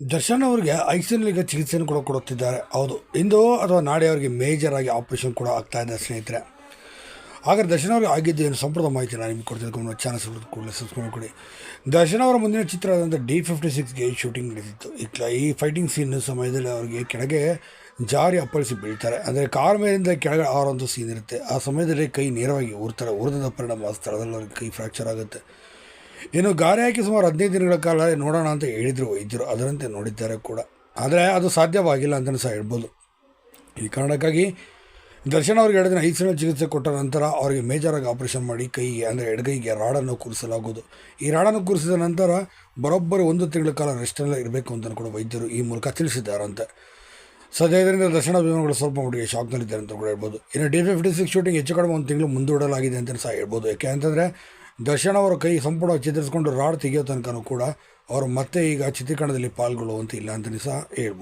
ದರ್ಶನ್ ಅವರಿಗೆ ಐಸಿನಲ್ಲಿ ಚಿಕಿತ್ಸೆಯನ್ನು ಕೂಡ ಕೊಡುತ್ತಿದ್ದಾರೆ. ಹೌದು, ಇಂದು ಅಥವಾ ನಾಳೆ ಅವರಿಗೆ ಮೇಜರ್ ಆಗಿ ಆಪರೇಷನ್ ಕೂಡ ಆಗ್ತಾ ಇದೆ ಸ್ನೇಹಿತರೆ. ಹಾಗಾದ್ರೆ ದರ್ಶನ್ ಅವರಿಗೆ ಆಗಿದ್ದು ಏನು? ಸಂಪೂರ್ಣ ಮಾಹಿತಿ ನಾನು ನಿಮ್ಗೆ ಕೊಡ್ತಿದ್ದೆ ಗಮನ ಚಾನಲ್ ಕೂಡಲೇ ಸಬ್ಸ್ಕ್ರೈಬ್ ಕೊಡಿ. ದರ್ಶನ್ ಅವರ ಮುಂದಿನ ಚಿತ್ರ ಆದಂಥ ಡಿ ಫಿಫ್ಟಿ ಸಿಕ್ಸ್ಗೆ ಶೂಟಿಂಗ್ ನಡೆದಿತ್ತು. ಈ ಈ ಫೈಟಿಂಗ್ ಸೀನ್ ಸಮಯದಲ್ಲಿ ಅವರಿಗೆ ಕೆಳಗೆ ಜಾರಿ ಅಪ್ಪಳಿಸಿ ಬೀಳ್ತಾರೆ. ಅಂದರೆ ಕಾರ್ ಮೇಲಿಂದ ಕೆಳಗೆ ಆರೋಂಥ ಸೀನ್ ಇರುತ್ತೆ. ಆ ಸಮಯದಲ್ಲಿ ಕೈ ನೇರವಾಗಿ ಊರ್ತಾರೆ. ಉರಿದ ಪರಿಣಾಮ ಸ್ಥಳದಲ್ಲಿ ಅವ್ರಿಗೆ ಕೈ ಫ್ರ್ಯಾಕ್ಚರ್ ಆಗುತ್ತೆ. ಇನ್ನು ಗಾರೆ ಹಾಕಿ ಸುಮಾರು ಹದಿನೈದು ದಿನಗಳ ಕಾಲ ನೋಡೋಣ ಅಂತ ಹೇಳಿದರು ವೈದ್ಯರು. ಅದರಂತೆ ನೋಡಿದ್ದಾರೆ ಕೂಡ. ಆದರೆ ಅದು ಸಾಧ್ಯವಾಗಿಲ್ಲ ಅಂತಲೂ ಸಹ ಹೇಳ್ಬೋದು. ಈ ಕಾರಣಕ್ಕಾಗಿ ದರ್ಶನ್ ಅವ್ರಿಗೆ ಎರಡು ದಿನ ಐದು ದಿನ ಚಿಕಿತ್ಸೆ ಕೊಟ್ಟ ನಂತರ ಅವರಿಗೆ ಮೇಜರಾಗಿ ಆಪರೇಷನ್ ಮಾಡಿ ಕೈಗೆ, ಅಂದರೆ ಎಡಗೈಗೆ ರಾಡನ್ನು ಕೂರಿಸಲಾಗುವುದು. ಈ ರಾಡನ್ನು ಕೂರಿಸಿದ ನಂತರ ಬರೋಬ್ಬರು ಒಂದು ತಿಂಗಳ ಕಾಲ ರೆಸ್ಟೆಲ್ಲ ಇರಬೇಕು ಅಂತ ಕೂಡ ವೈದ್ಯರು ಈ ಮೂಲಕ ತಿಳಿಸಿದ್ದಾರಂತೆ. ಸದ್ಯ ಇದರಿಂದ ದರ್ಶನ ಅಭಿಮಾನಿಗಳು ಸ್ವಲ್ಪ ಮಟ್ಟಿಗೆ ಶಾಕ್ನಲ್ಲಿದ್ದಾರೆ ಅಂತ ಕೂಡ ಹೇಳ್ಬೋದು. ಇನ್ನು ಡಿ ಫಿಫ್ಟಿ ಸಿಕ್ಸ್ ಶೂಟಿಂಗ್ ಹೆಚ್ಚು ಕಡಿಮೆ ಒಂದು ತಿಂಗಳು ಮುಂದೂಡಲಾಗಿದೆ ಅಂತಲೂ ಸಹ ಹೇಳ್ಬೋದು. ಯಾಕೆ ಅಂತಂದರೆ ದರ್ಶನ್ ಅವರ ಕೈ ಸಂಪೂರ್ಣ ಚಿತ್ರಿಸಿಕೊಂಡು ರಾಡ್ ತೆಗೆಯೋ ತನಕನೂ ಕೂಡ ಅವರು ಮತ್ತೆ ಈಗ ಚಿತ್ರೀಕರಣದಲ್ಲಿ ಪಾಲ್ಗೊಳ್ಳುವಂತಿಲ್ಲ ಅಂತಲೇ ಸಹ ಹೇಳ್ಬೋದು.